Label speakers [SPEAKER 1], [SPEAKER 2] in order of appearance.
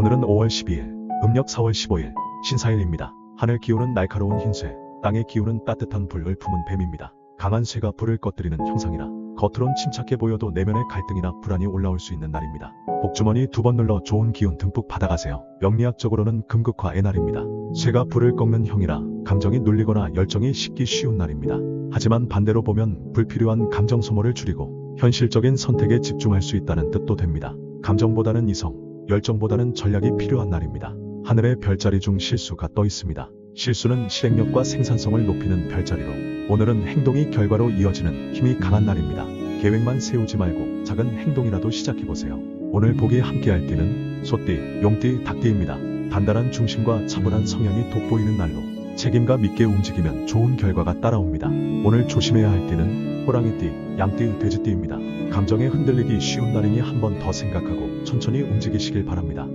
[SPEAKER 1] 오늘은 5월 12일, 음력 4월 15일, 신사일입니다. 하늘 기운은 날카로운 흰쇠, 땅의 기운은 따뜻한 불을 품은 뱀입니다. 강한 쇠가 불을 꺼뜨리는 형상이라 겉으론 침착해 보여도 내면의 갈등이나 불안이 올라올 수 있는 날입니다. 복주머니 두 번 눌러 좋은 기운 듬뿍 받아가세요. 명리학적으로는 금극화의 날입니다. 쇠가 불을 꺾는 형이라 감정이 눌리거나 열정이 식기 쉬운 날입니다. 하지만 반대로 보면 불필요한 감정 소모를 줄이고 현실적인 선택에 집중할 수 있다는 뜻도 됩니다. 감정보다는 이성, 열정보다는 전략이 필요한 날입니다. 하늘의 별자리 중 실수가 떠 있습니다. 실수는 실행력과 생산성을 높이는 별자리로 오늘은 행동이 결과로 이어지는 힘이 강한 날입니다. 계획만 세우지 말고 작은 행동이라도 시작해보세요. 오늘 보기 함께할 띠는 소띠, 용띠, 닭띠입니다. 단단한 중심과 차분한 성향이 돋보이는 날로 책임감 있게 움직이면 좋은 결과가 따라옵니다. 오늘 조심해야 할 띠는 호랑이띠, 양띠, 돼지띠입니다. 감정에 흔들리기 쉬운 날이니 한 번 더 생각하고 천천히 움직이시길 바랍니다.